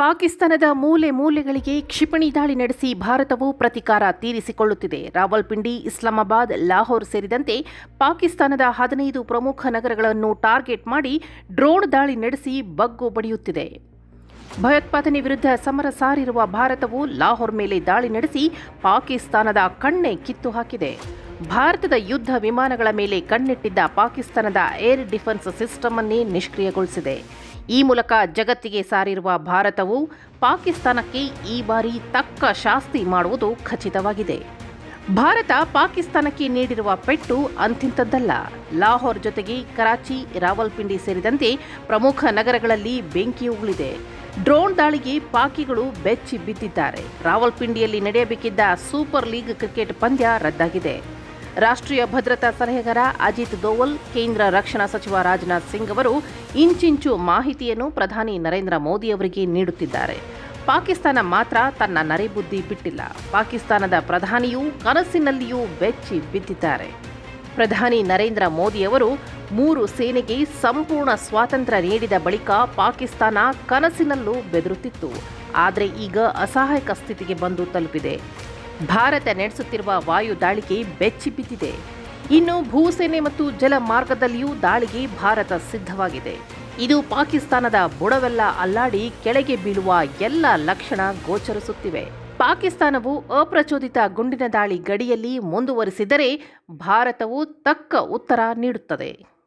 ಪಾಕಿಸ್ತಾನದ ಮೂಲೆ ಮೂಲೆಗಳಿಗೆ ಕ್ಷಿಪಣಿ ದಾಳಿ ನಡೆಸಿ ಭಾರತವು ಪ್ರತಿಕಾರ ತೀರಿಸಿಕೊಳ್ಳುತ್ತಿದೆ. ರಾವಲ್ಪಿಂಡಿ, ಇಸ್ಲಾಮಾಬಾದ್, ಲಾಹೋರ್ ಸೇರಿದಂತೆ ಪಾಕಿಸ್ತಾನದ ಹದಿನೈದು ಪ್ರಮುಖ ನಗರಗಳನ್ನು ಟಾರ್ಗೆಟ್ ಮಾಡಿ ಡ್ರೋನ್ ದಾಳಿ ನಡೆಸಿ ಬಗ್ಗು ಬಡಿಯುತ್ತಿದೆ. ಭಯೋತ್ಪಾದನೆ ವಿರುದ್ಧ ಸಮರ ಸಾರಿರುವ ಭಾರತವು ಲಾಹೋರ್ ಮೇಲೆ ದಾಳಿ ನಡೆಸಿ ಪಾಕಿಸ್ತಾನದ ಕಣ್ಣೆ ಕಿತ್ತು ಹಾಕಿದೆ. ಭಾರತದ ಯುದ್ಧ ವಿಮಾನಗಳ ಮೇಲೆ ಕಣ್ಣಿಟ್ಟಿದ್ದ ಪಾಕಿಸ್ತಾನದ ಏರ್ ಡಿಫೆನ್ಸ್ ಸಿಸ್ಟಮ್ ಅನ್ನೇ ನಿಷ್ಕ್ರಿಯಗೊಳಿಸಿದೆ. ಈ ಮೂಲಕ ಜಗತ್ತಿಗೆ ಸಾರಿರುವ ಭಾರತವು ಪಾಕಿಸ್ತಾನಕ್ಕೆ ಈ ಬಾರಿ ತಕ್ಕ ಶಾಸ್ತಿ ಮಾಡುವುದು ಖಚಿತವಾಗಿದೆ. ಭಾರತ ಪಾಕಿಸ್ತಾನಕ್ಕೆ ನೀಡಿರುವ ಪೆಟ್ಟು ಅಂತಿಂತದ್ದಲ್ಲ ಲಾಹೋರ್ ಜೊತೆಗೆ ಕರಾಚಿ, ರಾವಲ್ಪಿಂಡಿ ಸೇರಿದಂತೆ ಪ್ರಮುಖ ನಗರಗಳಲ್ಲಿ ಬೆಂಕಿ ಉಗುಳಿದೆ. ಡ್ರೋನ್ ದಾಳಿಗೆ ಪಾಕಿಗಳು ಬೆಚ್ಚಿ ಬಿದ್ದಿದ್ದಾರೆ. ರಾವಲ್ಪಿಂಡಿಯಲ್ಲಿ ನಡೆಯಬೇಕಿದ್ದ ಸೂಪರ್ ಲೀಗ್ ಕ್ರಿಕೆಟ್ ಪಂದ್ಯ ರದ್ದಾಗಿದೆ. ರಾಷ್ಟ್ರೀಯ ಭದ್ರತಾ ಸಲಹೆಗಾರ ಅಜಿತ್ ದೋವಲ್, ಕೇಂದ್ರ ರಕ್ಷಣಾ ಸಚಿವ ರಾಜನಾಥ್ ಸಿಂಗ್ ಅವರು ಇಂಚಿಂಚು ಮಾಹಿತಿಯನ್ನು ಪ್ರಧಾನಿ ನರೇಂದ್ರ ಮೋದಿ ಅವರಿಗೆ ನೀಡುತ್ತಿದ್ದಾರೆ. ಪಾಕಿಸ್ತಾನ ಮಾತ್ರ ತನ್ನ ನರೆಬುದ್ಧಿ ಬಿಟ್ಟಿಲ್ಲ. ಪಾಕಿಸ್ತಾನದ ಪ್ರಧಾನಿಯೂ ಕನಸಿನಲ್ಲಿಯೂ ಬೆಚ್ಚಿ ಬಿದ್ದಿದ್ದಾರೆ. ಪ್ರಧಾನಿ ನರೇಂದ್ರ ಮೋದಿ ಅವರು ಮೂರು ಸೇನೆಗೆ ಸಂಪೂರ್ಣ ಸ್ವಾತಂತ್ರ್ಯ ನೀಡಿದ ಬಳಿಕ ಪಾಕಿಸ್ತಾನ ಕನಸಿನಲ್ಲೂ ಬೆದರುತ್ತಿತ್ತು. ಆದರೆ ಈಗ ಅಸಹಾಯಕ ಸ್ಥಿತಿಗೆ ಬಂದು ತಲುಪಿದೆ. ಭಾರತ ನಡೆಸುತ್ತಿರುವ ವಾಯು ದಾಳಿಗೆ ಬೆಚ್ಚಿ ಬಿದ್ದಿದೆ. ಇನ್ನು ಭೂಸೇನೆ ಮತ್ತು ಜಲ ಮಾರ್ಗದಲ್ಲಿಯೂ ದಾಳಿಗೆ ಭಾರತ ಸಿದ್ಧವಾಗಿದೆ. ಇದು ಪಾಕಿಸ್ತಾನದ ಬುಡವೆಲ್ಲ ಅಲ್ಲಾಡಿ ಕೆಳಗೆ ಬೀಳುವ ಎಲ್ಲ ಲಕ್ಷಣ ಗೋಚರಿಸುತ್ತಿವೆ. ಪಾಕಿಸ್ತಾನವು ಅಪ್ರಚೋದಿತ ಗುಂಡಿನ ದಾಳಿ ಗಡಿಯಲ್ಲಿ ಮುಂದುವರಿಸಿದರೆ ಭಾರತವು ತಕ್ಕ ಉತ್ತರ ನೀಡುತ್ತದೆ.